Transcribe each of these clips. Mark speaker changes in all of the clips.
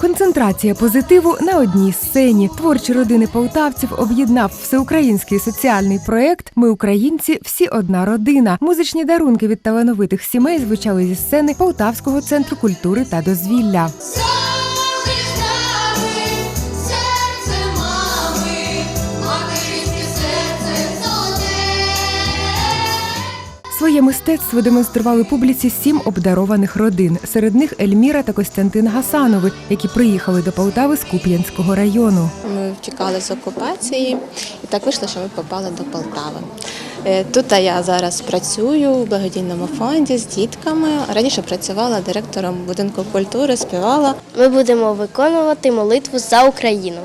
Speaker 1: Концентрація позитиву на одній сцені. Творчі родини полтавців об'єднав всеукраїнський соціальний проект Ми українці всі одна родина. Музичні дарунки від талановитих сімей звучали зі сцени Полтавського центру культури та дозвілля. Своє мистецтво демонстрували публіці сім обдарованих родин. Серед них Ельміра та Костянтин Гасанови, які приїхали до Полтави з Куп'янського району.
Speaker 2: Ми втікали з окупації, і так вийшло, що ми попали до Полтави. Е, Тут я зараз працюю в благодійному фонді з дітками. Раніше працювала директором будинку культури, співала.
Speaker 3: Ми будемо виконувати молитву за. Україну,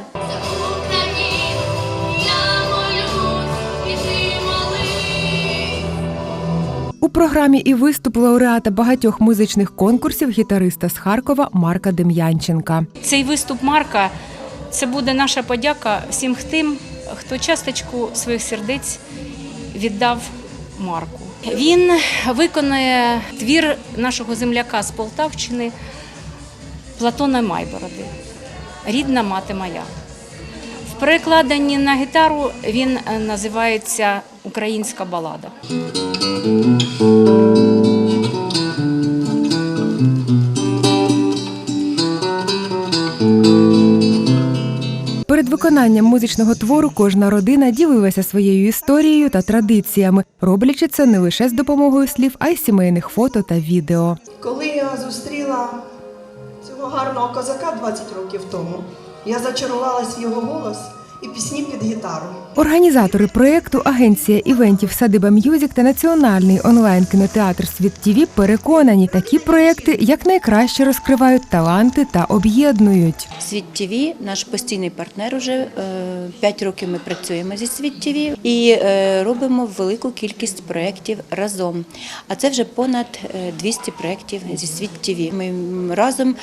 Speaker 1: У програмі і виступ лауреата багатьох музичних конкурсів гітариста з Харкова Марка Дем'янченка.
Speaker 4: Цей виступ Марка це буде наша подяка всім тим, хто часточку своїх сердець віддав Марку. Він виконує твір нашого земляка з Полтавщини Платона Майбороди Рідна мати моя. В перекладенні на гітару він е, називається Українська балада.
Speaker 1: Перед виконанням музичного твору кожна родина ділилася своєю історією та традиціями, роблячи це не лише з допомогою слів, а й сімейних фото та відео.
Speaker 5: Коли я зустріла гарного козака 20 років тому, я зачарувалась в його голос і пісні під гітару.
Speaker 1: Організатори проєкту, агенція івентів Садиба М'юзік та національний онлайн кінотеатр Світ ТІВІ переконані, такі проєкти якнайкраще розкривають таланти та об'єднують.
Speaker 6: Світ ТВ наш постійний партнер. Уже 5 років ми працюємо зі Світ ТВ і е, робимо велику кількість проєктів разом. А це вже понад е, 200 проєктів зі Світ ТВ. Ми разом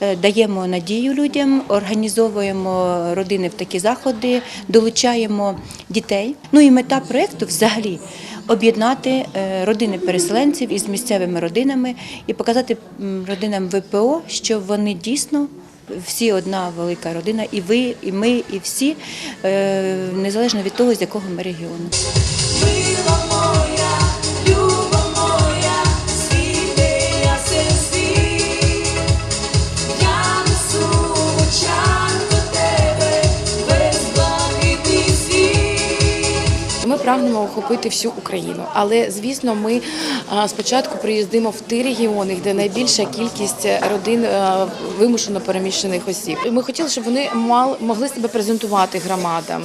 Speaker 6: е, даємо надію людям, організовуємо родини в такі заходи, долучаємо дітей. Ну і мета проєкту взагалі. Об'єднати е, родини переселенців із місцевими родинами і показати родинам ВПО, що вони дійсно всі одна велика родина, і ви, і ми, і всі, е, незалежно від того, з якого ми регіону.
Speaker 7: Прагнемо охопити всю Україну, але звісно, ми спочатку приїздимо в ті регіони, де найбільша кількість родин вимушено переміщених осіб. Ми хотіли, щоб вони могли себе презентувати громадам.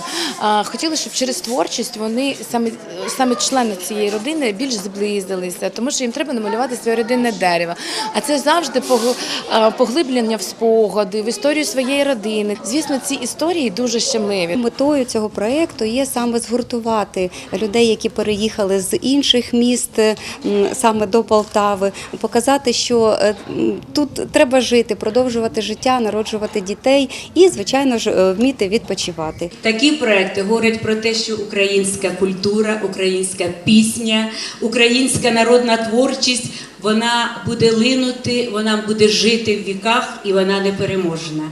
Speaker 7: Хотіли, щоб через творчість вони саме саме члени цієї родини більш зблизилися, тому що їм треба намалювати своє родинне дерево. А це завжди погл- поглиблення в спогади, в історію своєї родини. Звісно, ці історії дуже щемливі.
Speaker 8: Метою цього проєкту є саме згуртувати людей, які переїхали з інших міст саме до Полтави, показати, що е, тут треба жити, продовжувати життя, народжувати дітей і, звичайно ж, е, вміти відпочивати.
Speaker 9: Такі проекти говорять про те, що українська культура, українська пісня, українська народна творчість вона буде линути, вона буде жити в віках і вона непереможна.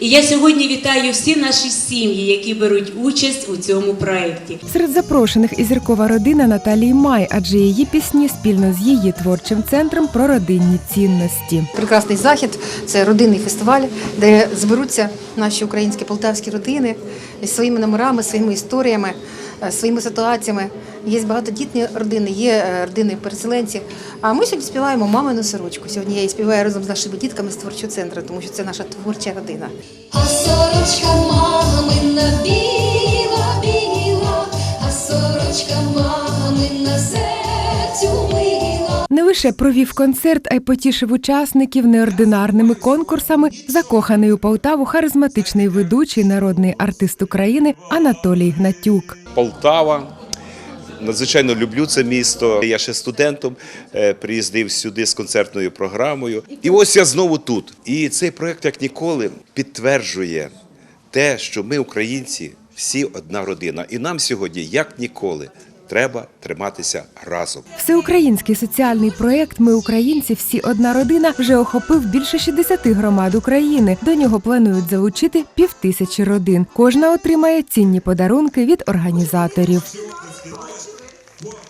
Speaker 9: І я сьогодні вітаю всі наші сім'ї, які беруть участь у цьому проєкті.
Speaker 1: Серед запрошених і зіркова родина Наталії Май, адже її пісні спільно з її творчим центром про родинні цінності.
Speaker 10: прекрасний захід. Це родинний фестиваль, де зберуться наші українські полтавські родини зі своїми номерами, своїми історіями, е, своїми ситуаціями. Є багатодітні родини, є е, родини переселенців. А ми сьогодні співаємо мамину сорочку. Сьогодні я її співаю разом з нашими дітками з творчого центру, тому що це наша творча родина.
Speaker 11: А сорочка мамина біла, біла, а сорочка мамина серцю мила.
Speaker 1: Не лише провів концерт, а й потішив учасників неординарними конкурсами. Закоханий у Полтаву харизматичний ведучий народний артист України Анатолій Гнатюк.
Speaker 12: Полтава. Надзвичайно люблю це місто. Я ще студентом е, приїздив сюди з концертною програмою. І ось я знову тут. І цей проект, як ніколи, підтверджує те, що ми, українці, всі одна родина. І нам сьогодні, як ніколи, треба триматися разом.
Speaker 1: Всеукраїнський соціальний проєкт Ми українці всі одна родина вже охопив більше 60 громад України. До нього планують залучити півтисячі родин. Кожна отримає цінні подарунки від організаторів. One.